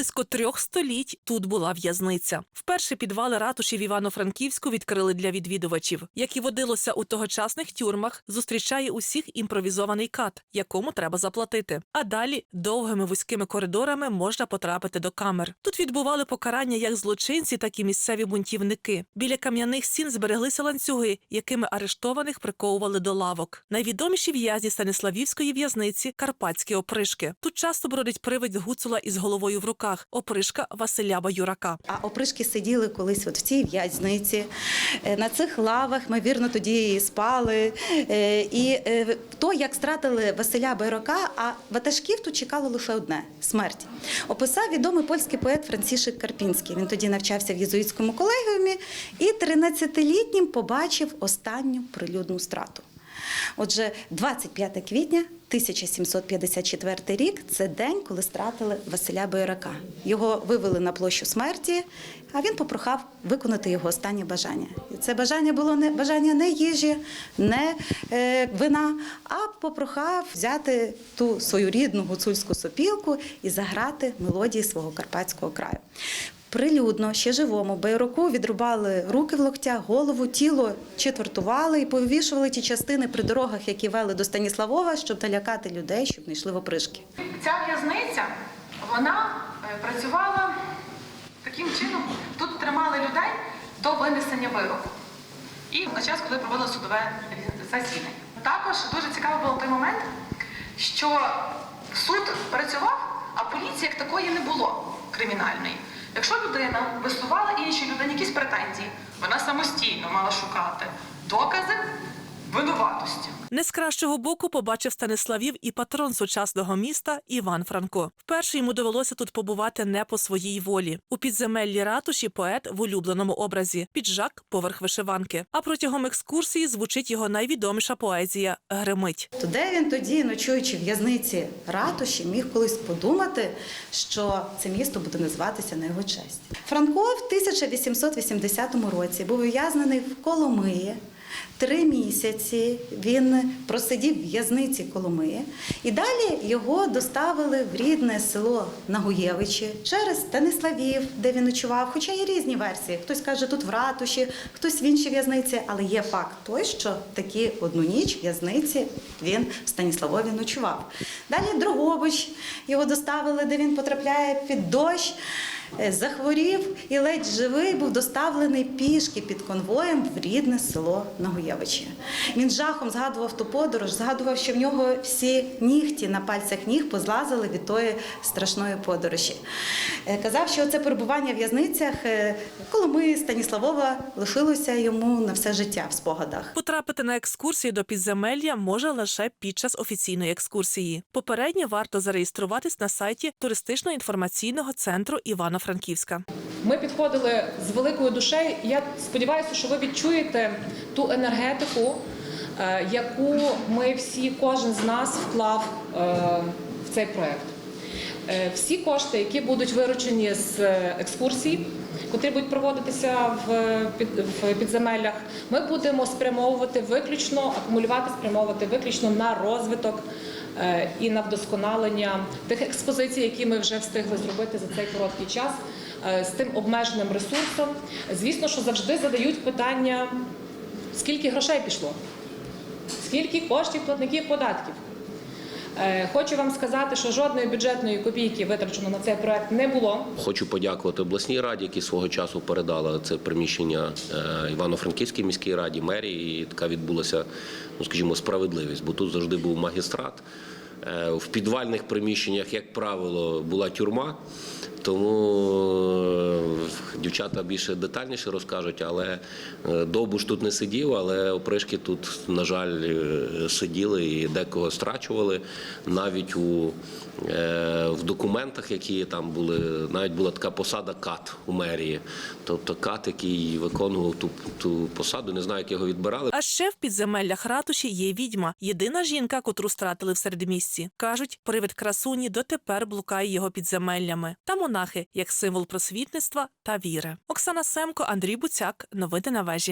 близько трьох століть тут була в'язниця. Вперше підвали ратуші в Івано-Франківську відкрили для відвідувачів. Як і водилося у тогочасних тюрмах, зустрічає усіх імпровізований кат, якому треба заплатити. А далі довгими вузькими коридорами можна потрапити до камер. Тут відбували покарання як злочинці, так і місцеві бунтівники. Біля кам'яних стін збереглися ланцюги, якими арештованих приковували до лавок. Найвідоміші в'язні Станиславівської в'язниці карпатські опришки. Тут часто бродить привид гуцула із головою в руках. Опришка Василя Баюрака. А опришки сиділи колись от в цій в'язниці. Е, На цих лавах ми вірно тоді і спали. Е, І е, то, як стратили Василя Байрока, а ватажків тут чекало лише одне смерть. Описав відомий польський поет Францішек Карпінський. Він тоді навчався в єзуїтському колегіумі і 13-літнім побачив останню прилюдну страту. Отже, 25 квітня 1754 рік це день, коли стратили Василя Байрака. Його вивели на площу смерті, а він попрохав виконати його останнє бажання. І це бажання було не бажання не їжі, не е, вина, а попрохав взяти ту свою рідну гуцульську сопілку і заграти мелодії свого карпатського краю. Прилюдно, ще живому, Байроку відрубали руки в локтях, голову, тіло четвертували і повішували ті частини при дорогах, які вели до Станіславова, щоб налякати людей, щоб не йшли в опришки. Ця в'язниця вона е, працювала таким чином. Тут тримали людей до винесення вироку. І на час, коли проводили судове засідання. Також дуже цікаво було той момент, що суд працював, а поліції як такої не було кримінальної. Якщо людина висувала іншій людині якісь претензії, вона самостійно мала шукати докази винуватості. Не з кращого боку побачив Станиславів і патрон сучасного міста Іван Франко. Вперше йому довелося тут побувати не по своїй волі. У підземеллі ратуші поет в улюбленому образі піджак поверх вишиванки. А протягом екскурсії звучить його найвідоміша поезія Гримить. То де він тоді, ночуючи в в'язниці ратуші, міг колись подумати, що це місто буде називатися на його честь. Франко в 1880 році був ув'язнений в Коломиї. Три місяці він просидів в в'язниці Коломиї, і далі його доставили в рідне село Нагуєвичі через Станиславів, де він ночував. Хоча є різні версії. Хтось каже, тут в ратуші, хтось в іншій в'язниці, але є факт той, що такі одну ніч в'язниці він в Станіславові ночував. Далі Дрогобич його доставили, де він потрапляє під дощ. Е, Захворів і ледь живий був доставлений пішки під конвоєм в рідне село Нагуєвичі. Він жахом згадував ту подорож, згадував, що в нього всі нігті на пальцях ніг позлазили від тої страшної подорожі. Е, Казав, що це перебування в в'язницях е, Коломи Станіславова лишилося йому на все життя в спогадах. Потрапити на екскурсію до підземелля може лише під час офіційної екскурсії. Попередньо варто зареєструватись на сайті туристично-інформаційного центру Івано-Франківська. Ми підходили з великою душею. Я сподіваюся, що ви відчуєте ту енергетику, е, яку ми всі, кожен з нас вклав е, в цей проект. Е, Всі кошти, які будуть виручені з е, екскурсій, котрі будуть проводитися в, під, в підземеллях, ми будемо спрямовувати виключно, акумулювати, спрямовувати виключно на розвиток е, і на вдосконалення тих експозицій, які ми вже встигли зробити за цей короткий час з тим обмеженим ресурсом. Звісно, що завжди задають питання, скільки грошей пішло, скільки коштів платників податків. Е, Хочу вам сказати, що жодної бюджетної копійки витрачено на цей проект не було. Хочу подякувати обласній раді, які свого часу передали це приміщення е, Івано-Франківській міській раді, мерії. І така відбулася, ну скажімо, справедливість, бо тут завжди був магістрат. Е, В підвальних приміщеннях, як правило, була тюрма. Тому е, дівчата більше детальніше розкажуть, але е, Довбуш тут не сидів, але опришки тут, на жаль, е, сиділи і декого страчували. Навіть у, в документах, які там були, навіть була така посада кат у мерії. Тобто кат, який виконував ту, ту посаду, не знаю, як його відбирали. А ще в підземеллях ратуші є відьма, єдина жінка, котру стратили в середмісті. Кажуть, привид красуні дотепер блукає його підземеллями. Та монахи як символ просвітництва та віри. Оксана Семко, Андрій Буцяк. Новини на вежі.